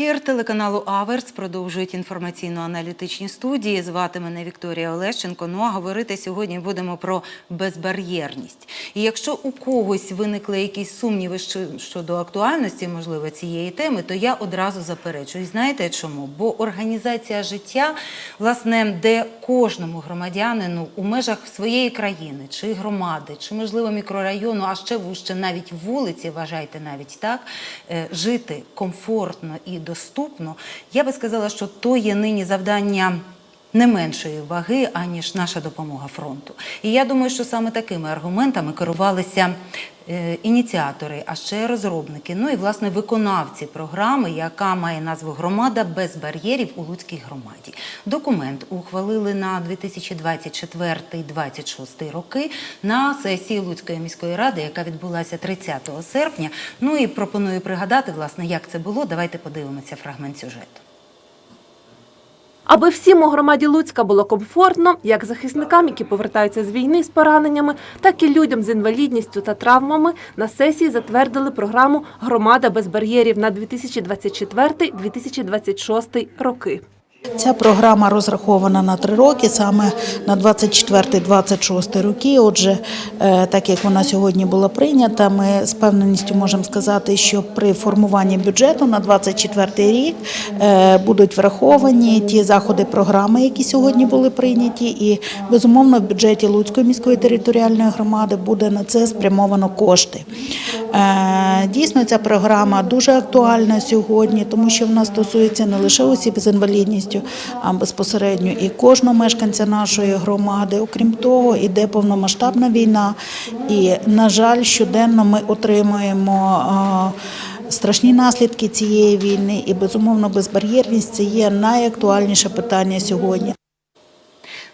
Ефір телеканалу Аверс продовжують інформаційно-аналітичні студії. Звати мене Вікторія Олещенко. Ну а говорити сьогодні будемо про безбар'єрність. І якщо у когось виникли якісь сумніви щодо актуальності, можливо, цієї теми, то я одразу заперечую. І Знаєте чому? Бо організація життя, власне, де кожному громадянину у межах своєї країни чи громади, чи можливо мікрорайону, а ще вужче навіть вулиці, вважайте навіть так, е, жити комфортно і доступно, я би сказала, що то є нині завдання. Не меншої ваги, аніж наша допомога фронту. І я думаю, що саме такими аргументами керувалися е, ініціатори, а ще розробники, ну і власне виконавці програми, яка має назву Громада без бар'єрів у Луцькій громаді. Документ ухвалили на 2024-2026 роки на сесії Луцької міської ради, яка відбулася 30 серпня. Ну і пропоную пригадати, власне, як це було. Давайте подивимося фрагмент сюжету. Аби всім у громаді Луцька було комфортно, як захисникам, які повертаються з війни з пораненнями, так і людям з інвалідністю та травмами, на сесії затвердили програму Громада без бар'єрів на 2024-2026 роки. Ця програма розрахована на три роки, саме на 24-26 роки. Отже, е, так як вона сьогодні була прийнята, ми з певненістю можемо сказати, що при формуванні бюджету на 24 рік е, будуть враховані ті заходи програми, які сьогодні були прийняті, і безумовно в бюджеті Луцької міської територіальної громади буде на це спрямовано кошти. Е, Дійсно, ця програма дуже актуальна сьогодні, тому що вона стосується не лише осіб з інвалідністю, а безпосередньо і кожного мешканця нашої громади. Окрім того, іде повномасштабна війна, і, на жаль, щоденно ми отримуємо. Страшні наслідки цієї війни і безумовно безбар'єрність це є найактуальніше питання сьогодні.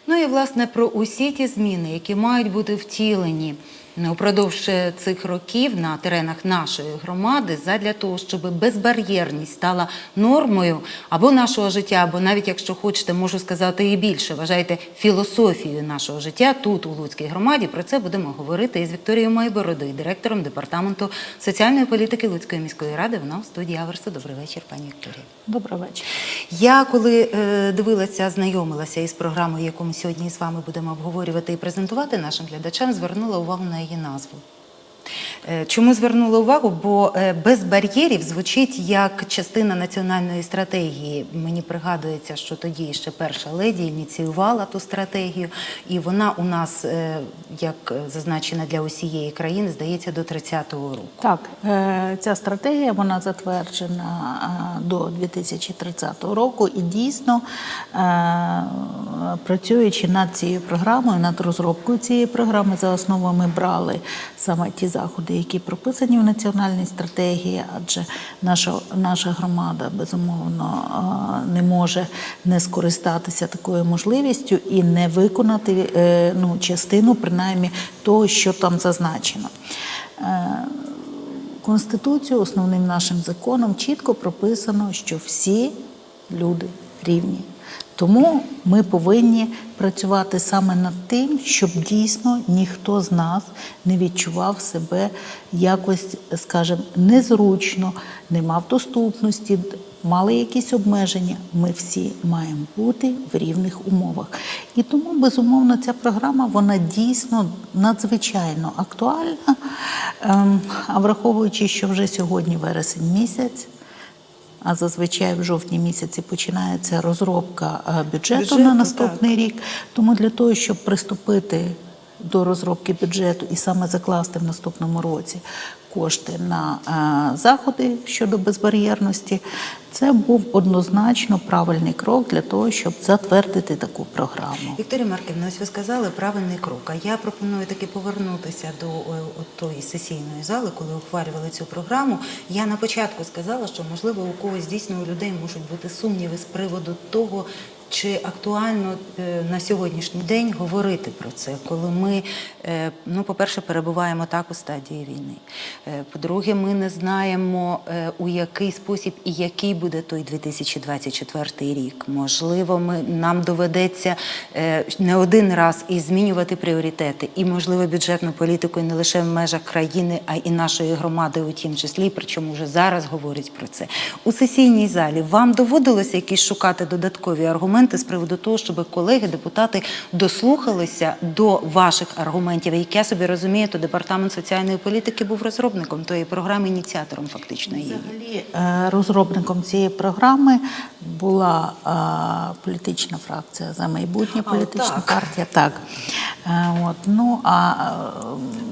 Ну і власне про усі ті зміни, які мають бути втілені упродовж е, цих років на теренах нашої громади, задля того, щоб безбар'єрність стала нормою або нашого життя, або навіть якщо хочете, можу сказати і більше. Вважайте філософією нашого життя тут, у Луцькій громаді. Про це будемо говорити із Вікторією Майбородою, директором департаменту соціальної політики Луцької міської ради. Вона в студії Аверсу. Добрий вечір, пані Вікторія. Добрий вечір. Я коли е, дивилася, знайомилася із програмою, яку ми сьогодні з вами будемо обговорювати і презентувати нашим глядачам, звернула увагу на її назву. Е, Чому звернула увагу? Бо е, без бар'єрів звучить як частина національної стратегії. Мені пригадується, що тоді ще перша леді ініціювала ту стратегію, і вона у нас, е, як зазначена для усієї країни, здається, до 30-го року. Так, ця стратегія вона затверджена до 2030 року, і дійсно, працюючи над цією програмою, над розробкою цієї програми, за основу ми брали саме ті заходи, які прописані в національній стратегії, адже наша, наша громада безумовно не може не скористатися такою можливістю і не виконати е, ну, частину, принаймні, того, що там зазначено. Е, Конституцію, основним нашим законом, чітко прописано, що всі люди рівні. Тому ми повинні працювати саме над тим, щоб дійсно ніхто з нас не відчував себе якось, скажімо, незручно, не мав доступності, мали якісь обмеження. Ми всі маємо бути в рівних умовах. І тому, безумовно, ця програма вона дійсно надзвичайно актуальна. Ем, А враховуючи, що вже сьогодні вересень місяць. А зазвичай в жовтні місяці починається розробка бюджету, Бюджету, на наступний рік. Тому для того, щоб приступити до розробки бюджету і саме закласти в наступному році кошти на е, заходи щодо безбар'єрності, це був однозначно правильний крок для того, щоб затвердити таку програму. Вікторія Марківна, ось ви сказали правильний крок. А я пропоную таки повернутися до е, тої сесійної зали, коли ухвалювали цю програму. Я на початку сказала, що можливо у когось дійсно у людей можуть бути сумніви з приводу того. Чи актуально е, на сьогоднішній день говорити про це, коли ми, е, ну, по-перше, перебуваємо так у стадії війни. Е, По-друге, ми не знаємо, у який спосіб і який буде той 2024 рік. Можливо, ми, нам доведеться не один раз і змінювати пріоритети, і, можливо, бюджетну політику і не лише в межах країни, а й нашої громади у тім числі, причому вже зараз говорять про це. У сесійній залі вам доводилося якісь шукати додаткові аргументи з приводу того, щоб колеги, депутати дослухалися до ваших аргументів. Як я собі розумію, то департамент соціальної політики був розробником тої програми, ініціатором фактично її. Взагалі, е, розробником цієї програми була е, політична фракція за майбутнє, політична так. партія. Так. Е, От, ну, а, е,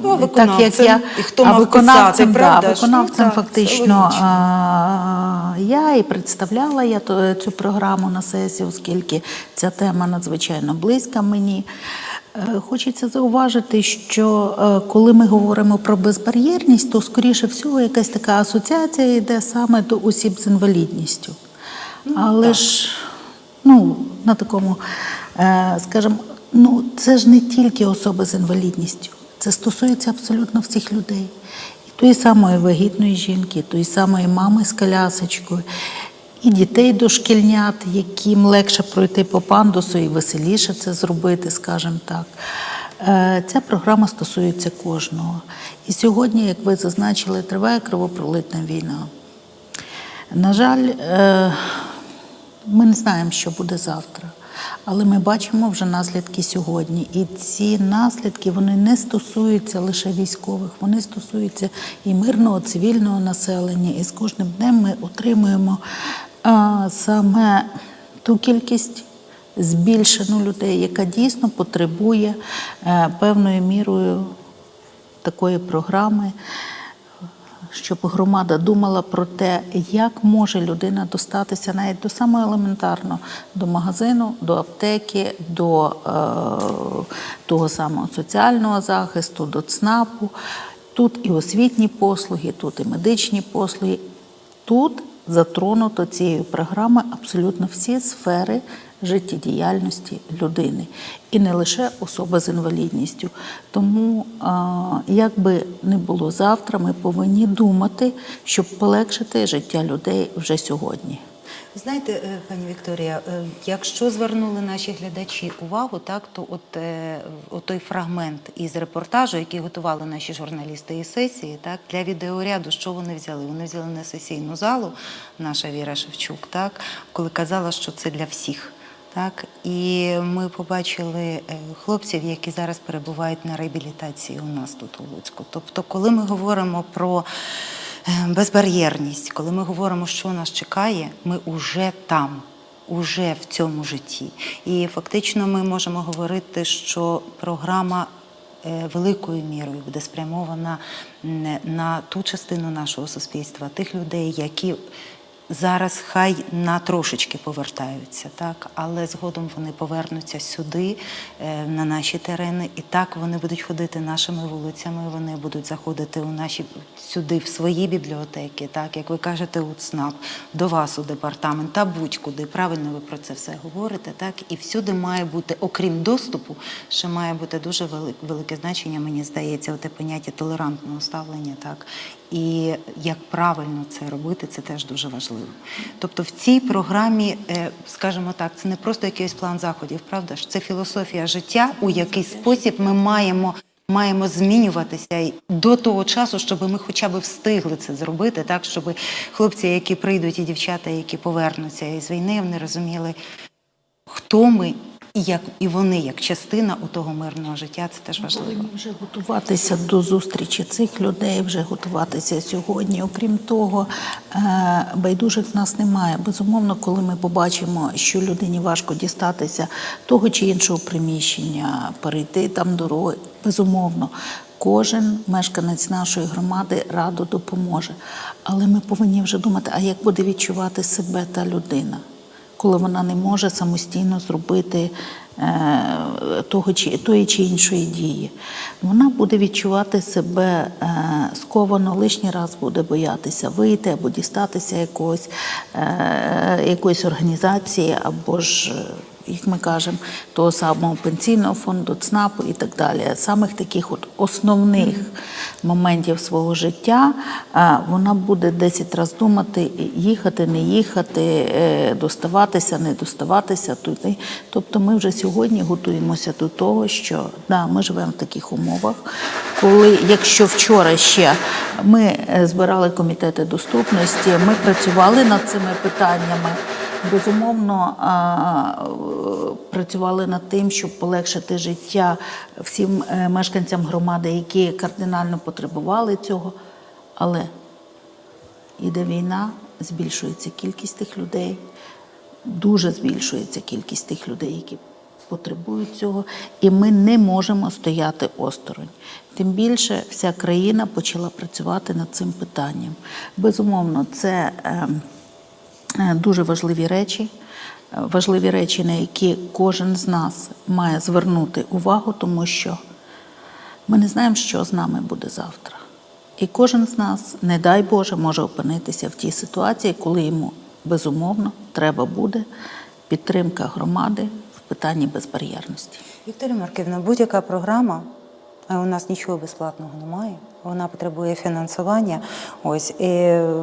Ну, а так як виконавцем? я, І хто а виконавцем, писати, да, правда ж? виконавцем Ну, фактично логічно. е, я і представляла я то- цю програму на сесії, оскільки ця тема надзвичайно близька мені. Хочеться зауважити, що коли ми говоримо про безбар'єрність, то скоріше всього якась така асоціація йде саме до осіб з інвалідністю. Але ж ну, на такому, е, скажімо, ну це ж не тільки особи з інвалідністю, це стосується абсолютно всіх людей. І тої самої вагітної жінки, і тої самої мами з колясочкою, і дітей дошкільнят, яким легше пройти по пандусу і веселіше це зробити, скажімо так. Е, Ця програма стосується кожного. І сьогодні, як ви зазначили, триває кровопролитна війна. На жаль, е, ми не знаємо, що буде завтра, але ми бачимо вже наслідки сьогодні. І ці наслідки вони не стосуються лише військових, вони стосуються і мирного, цивільного населення. І з кожним днем ми отримуємо а, саме ту кількість збільшену людей, яка дійсно потребує е, певною мірою такої програми щоб громада думала про те, як може людина достатися навіть до самого елементарного, до магазину, до аптеки, до е, того самого соціального захисту, до ЦНАПу. Тут і освітні послуги, тут і медичні послуги. Тут затронуто цією програмою абсолютно всі сфери життєдіяльності людини, і не лише особи з інвалідністю. Тому, як би не було завтра, ми повинні думати, щоб полегшити життя людей вже сьогодні. Знаєте, е, пані Вікторія, е, якщо звернули наші глядачі увагу, так то от, е, от той фрагмент із репортажу, який готували наші журналісти із сесії, так для відеоряду, що вони взяли? Вони взяли на сесійну залу, наша Віра Шевчук, так коли казала, що це для всіх. Так, і ми побачили хлопців, які зараз перебувають на реабілітації у нас тут у Луцьку. Тобто, коли ми говоримо про безбар'єрність, коли ми говоримо, що нас чекає, ми вже там, уже в цьому житті. І фактично ми можемо говорити, що програма е, великою мірою буде спрямована на ту частину нашого суспільства, тих людей, які зараз хай на трошечки повертаються, так, але згодом вони повернуться сюди, е, на наші терени, і так вони будуть ходити нашими вулицями, вони будуть заходити у наші сюди, в свої бібліотеки, так, як ви кажете, у ЦНАП, до вас у департамент та будь-куди. Правильно ви про це все говорите, так, і всюди має бути, окрім доступу, ще має бути дуже велике значення, мені здається, оте поняття толерантного ставлення, так. І як правильно це робити, це теж дуже важливо. Тобто в цій програмі, е, скажімо так, це не просто якийсь план заходів, правда ж? Це філософія життя, у який спосіб ми маємо. Маємо змінюватися до того часу, щоб ми хоча б встигли це зробити, так щоб хлопці, які прийдуть, і дівчата, які повернуться із війни, вони розуміли, хто ми і як і вони як частина у того мирного життя. Це теж важливо. Вже готуватися до зустрічі цих людей, вже готуватися сьогодні. Окрім того, е, байдужих нас немає. Безумовно, коли ми побачимо, що людині важко дістатися того чи іншого приміщення, перейти там дороги, безумовно. Кожен мешканець нашої громади радо допоможе. Але ми повинні вже думати, а як буде відчувати себе та людина, коли вона не може самостійно зробити е, того чи тої чи іншої дії. Вона буде відчувати себе е, сковано, лишній раз буде боятися вийти або дістатися якогось, е, якоїсь організації, або ж як ми кажемо, того самого пенсійного фонду, ЦНАПу і так далі. Самих таких от основних моментів свого життя е, вона буде 10 разів думати, їхати, не їхати, е, доставатися, не доставатися туди. Тобто ми вже сьогодні готуємося до того, що да, ми живемо в таких умовах, коли, якщо вчора ще ми е, збирали комітети доступності, ми працювали над цими питаннями. Безумовно, працювали над тим, щоб полегшити життя всім е, мешканцям громади, які кардинально потребували цього. Але іде війна, збільшується кількість тих людей, дуже збільшується кількість тих людей, які потребують цього, і ми не можемо стояти осторонь. Тим більше вся країна почала працювати над цим питанням. Безумовно, це. Е, дуже важливі речі, е, важливі речі, на які кожен з нас має звернути увагу, тому що ми не знаємо, що з нами буде завтра. І кожен з нас, не дай Боже, може опинитися в тій ситуації, коли йому безумовно треба буде підтримка громади в питанні безбар'єрності. Вікторія Марківна, будь-яка програма, а у нас нічого безплатного немає, вона потребує фінансування. Ось і е,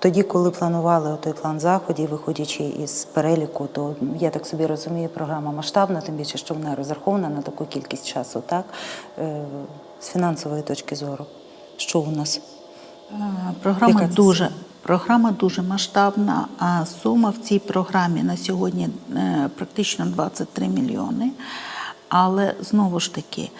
тоді, коли планували той план заходів, виходячи із переліку, то я так собі розумію, програма масштабна, тим більше, що вона розрахована на таку кількість часу, так? Е, З фінансової точки зору. Що у нас? Е, Програма дуже, програма дуже масштабна, а сума в цій програмі на сьогодні е, практично 23 мільйони. Але знову ж таки,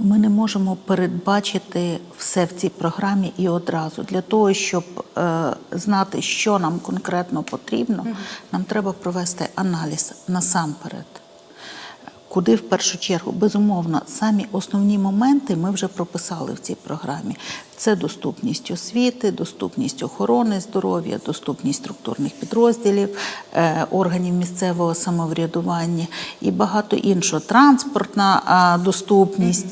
ми не можемо передбачити все в цій програмі і одразу. Для того, щоб е, знати, що нам конкретно потрібно, нам треба провести аналіз насамперед. Куди в першу чергу? Безумовно, самі основні моменти ми вже прописали в цій програмі. Це доступність освіти, доступність охорони здоров'я, доступність структурних підрозділів, е, органів місцевого самоврядування і багато іншого. Транспортна доступність.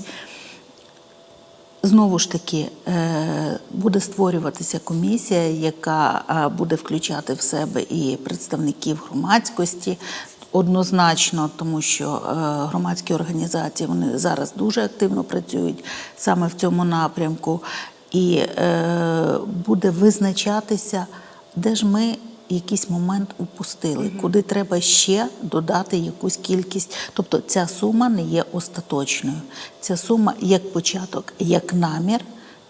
Знову ж таки, е, буде створюватися комісія, яка е, буде включати в себе і представників громадськості. Однозначно, тому що е, громадські організації вони зараз дуже активно працюють саме в цьому напрямку, і е, буде визначатися, де ж ми якийсь момент упустили, куди треба ще додати якусь кількість. Тобто ця сума не є остаточною. Ця сума як початок, як намір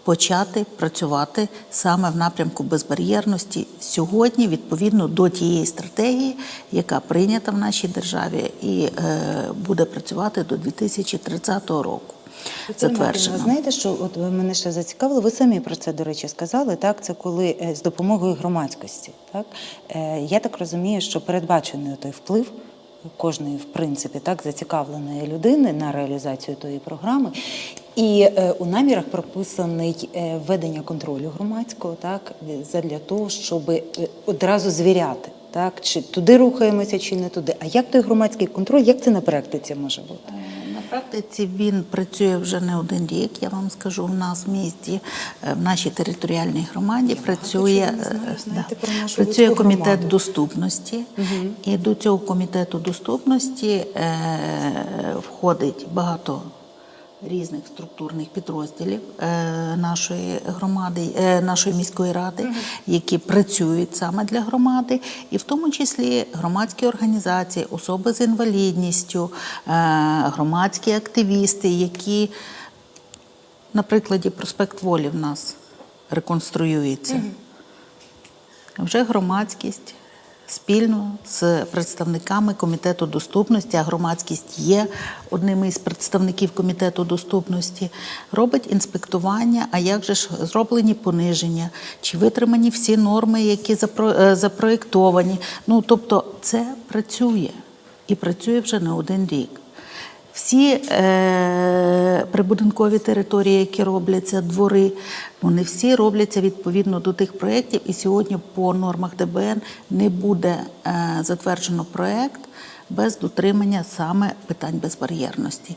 почати працювати саме в напрямку безбар'єрності сьогодні, відповідно до тієї стратегії, яка прийнята в нашій державі і е, буде працювати до 2030 року. Затверджено. Знаєте, що от мене ще зацікавило, ви самі про це, до речі, сказали. Так, це коли е, з допомогою громадськості. Так? Е, Я так розумію, що передбачений той вплив кожної, в принципі, так, зацікавленої людини на реалізацію тої програми. І е, у намірах прописаний е, введення контролю громадського, так, для того, щоб е, одразу звіряти. Так, чи туди рухаємося, чи не туди. А як той громадський контроль, як це на практиці може бути? Практиці він працює вже не один рік. Я вам скажу, в нас в місті, в нашій територіальній громаді працює, чого знаю, про працює комітет громаду. доступності. І до цього комітету доступності е, входить багато різних структурних підрозділів е, нашої громади, е, нашої міської ради, які працюють саме для громади, і в тому числі громадські організації, особи з інвалідністю, е, громадські активісти, які на прикладі проспект Волі в нас реконструюється. Вже громадськість спільно з представниками комітету доступності, а громадськість є одним із представників комітету доступності, робить інспектування. А як же ж зроблені пониження, чи витримані всі норми, які запро- е, запроєктовані? Ну тобто, це працює і працює вже не один рік. Всі е, прибудинкові території, які робляться, двори, вони всі робляться відповідно до тих проєктів. І сьогодні по нормах ДБН не буде е, затверджено проєкт без дотримання саме питань безбар'єрності.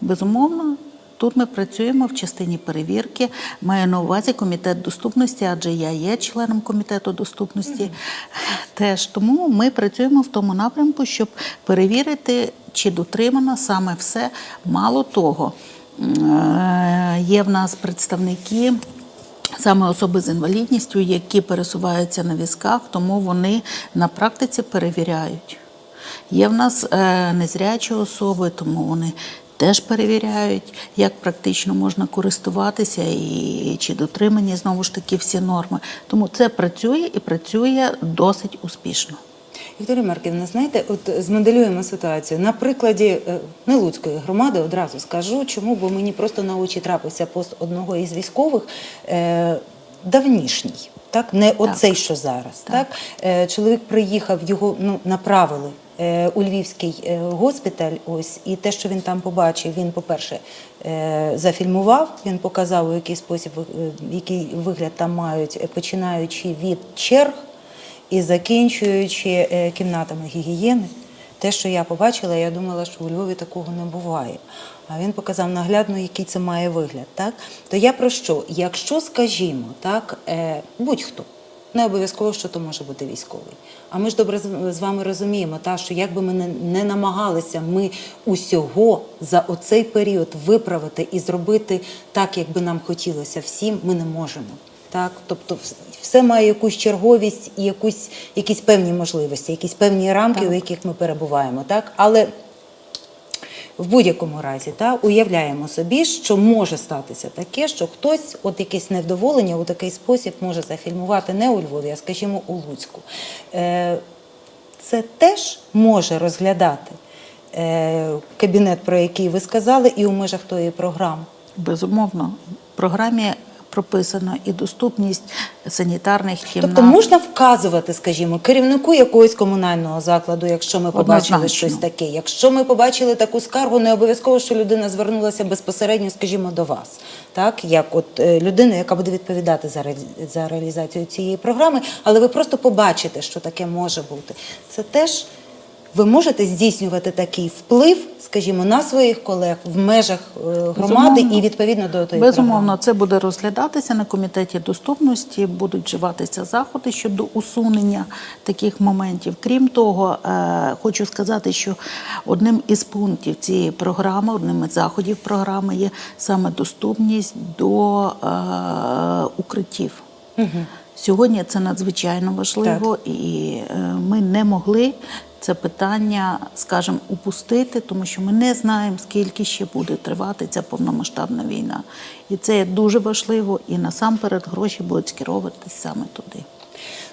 Безумовно, тут ми працюємо в частині перевірки. Маю на увазі комітет доступності, адже я є членом комітету доступності. Теж тому ми працюємо в тому напрямку, щоб перевірити, чи дотримано саме все. Мало того, е, є в нас представники. Саме особи з інвалідністю, які пересуваються на візках, тому вони на практиці перевіряють. Є в нас е, незрячі особи, тому вони теж перевіряють, як практично можна користуватися і чи дотримані знову ж таки всі норми. Тому це працює і працює досить успішно. Вікторія Марківна, знаєте, от змоделюємо ситуацію. На прикладі е, Нелуцької громади одразу скажу, чому, бо мені просто на очі трапився пост одного із військових е, давнішній. Так, не оцей, що зараз. Так. Е, чоловік приїхав, його ну, направили у Львівський госпіталь. Ось, і те, що він там побачив, він, по-перше, зафільмував, він показав, у який спосіб, який вигляд там мають, починаючи від черг і закінчуючи е, кімнатами гігієни. Те, що я побачила, я думала, що у Львові такого не буває. А він показав наглядно, який це має вигляд. Так? То я про що? Якщо, скажімо, так, е, будь-хто, не обов'язково, що то може бути військовий. А ми ж добре з- вами розуміємо, та, що як би ми не, не намагалися ми усього за оцей період виправити і зробити так, як би нам хотілося всім, ми не можемо. Так, тобто все має якусь черговість і якусь, якісь певні можливості, якісь певні рамки, у яких ми перебуваємо. Так? Але в будь-якому разі та, уявляємо собі, що може статися таке, що хтось от якесь невдоволення у такий спосіб може зафільмувати не у Львові, а скажімо, у Луцьку. Е, це теж може розглядати е, кабінет, про який ви сказали, і у межах тої програми. Безумовно, в програмі прописано і доступність санітарних кімнат. Тобто можна вказувати, скажімо, керівнику якогось комунального закладу, якщо ми побачили Однозначно. щось таке. Якщо ми побачили таку скаргу, не обов'язково, що людина звернулася безпосередньо, скажімо, до вас, так як от е, людина, яка буде відповідати за ре- за реалізацію цієї програми, але ви просто побачите, що таке може бути. Це теж. Ви можете здійснювати такий вплив, скажімо, на своїх колег в межах е, громади Безумовно. і відповідно до тої Безумовно, програми. це буде розглядатися на комітеті доступності, будуть вживатися заходи щодо усунення таких моментів. Крім того, е, хочу сказати, що одним із пунктів цієї програми, одним із заходів програми є саме доступність до е, укриттів. Сьогодні це надзвичайно важливо, і е, ми не могли це питання, скажімо, упустити, тому що ми не знаємо, скільки ще буде тривати ця повномасштабна війна. І це є дуже важливо, і насамперед гроші будуть скеровуватись саме туди.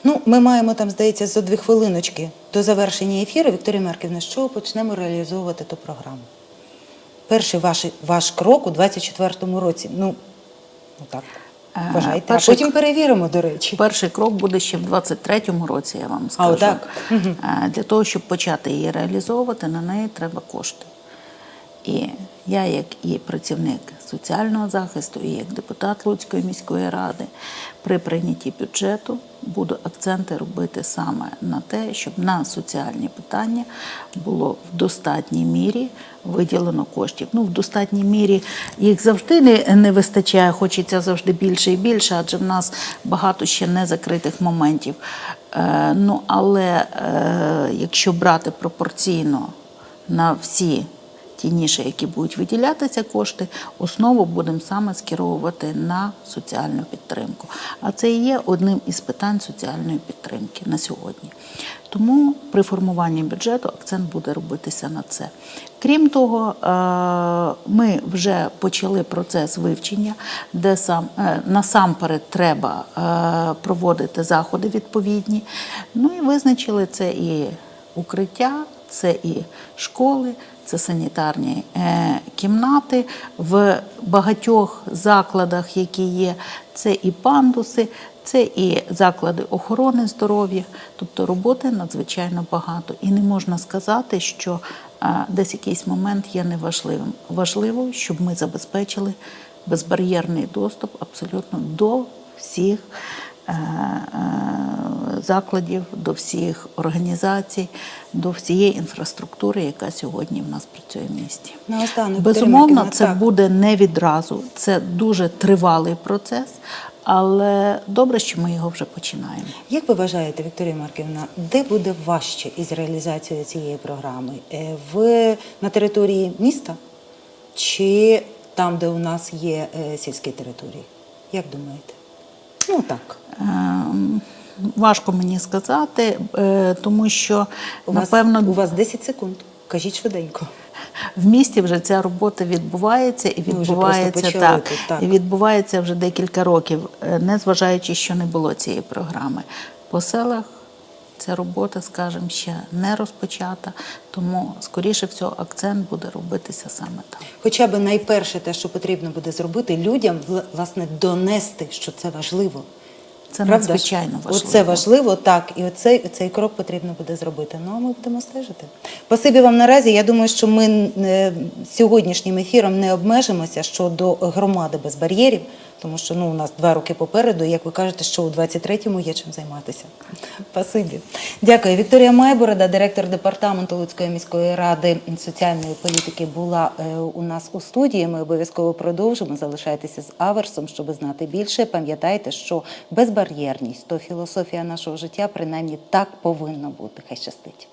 Ну, ми маємо там, здається, за дві хвилиночки до завершення ефіру. Вікторія Марківна, чого почнемо реалізовувати ту програму? Перший ваш, ваш крок у 24-му році. Ну, ну так, Перший... А потім перевіримо, до речі. Перший крок буде ще в 23-му році, я вам скажу. А, так. Для того, щоб почати її реалізовувати, на неї треба кошти. І я, як і працівник соціального захисту, і як депутат Луцької міської ради, при прийнятті бюджету буду акценти робити саме на те, щоб на соціальні питання було в достатній мірі виділено коштів. Ну, в достатній мірі їх завжди не, не вистачає, хочеться завжди більше і більше, адже в нас багато ще незакритих моментів. Е, ну, але е, якщо брати пропорційно на всі ті ніші, які будуть виділятися кошти, основу будемо саме скеровувати на соціальну підтримку. А це і є одним із питань соціальної підтримки на сьогодні. Тому при формуванні бюджету акцент буде робитися на це. Крім того, е, ми вже почали процес вивчення, де сам е, насамперед треба е, проводити заходи відповідні. Ну і визначили це і укриття, це і школи, це санітарні е, кімнати в багатьох закладах, які є. Це і пандуси, це і заклади охорони здоров'я. Тобто роботи надзвичайно багато. І не можна сказати, що е, десь якийсь момент є неважливим. Важливо, щоб ми забезпечили безбар'єрний доступ абсолютно до всіх закладів, до всіх організацій, до всієї інфраструктури, яка сьогодні в нас працює в місті. Безумовно, це буде не відразу. Це дуже тривалий процес, але добре, що ми його вже починаємо. Як ви вважаєте, Вікторія Марківна, де буде важче із реалізацією цієї програми? Е, В на території міста чи там, де у нас є е, сільські території? Як думаєте? Ну так. Ем, Важко мені сказати, е, тому що У вас, напевно у вас 10 секунд. Кажіть швиденько. в місті вже ця робота відбувається і відбувається просто почали так, так. і відбувається вже декілька років, не незважаючи, що не було цієї програми. По селах ця робота, скажімо, ще не розпочата, тому скоріше всього акцент буде робитися саме там. Хоча б найперше те, що потрібно буде зробити, людям власне донести, що це важливо. Це Правда надзвичайно важливо. Оце важливо, так. І оцей, цей крок потрібно буде зробити. Ну, а ми будемо стежити. Спасибі вам наразі. Я думаю, що ми е, сьогоднішнім ефіром не обмежимося щодо громади без бар'єрів, тому що ну, у нас два роки попереду, і, як ви кажете, що у 23-му є чим займатися. Спасибі. Дякую. Вікторія Майборода, директор департаменту Луцької міської ради соціальної політики, була е, у нас у студії. Ми обов'язково продовжимо. Залишайтеся з Аверсом, щоб знати більше. Пам'ятайте, що безбар'єрність то філософія нашого життя, принаймні так повинно бути. Хай щастить.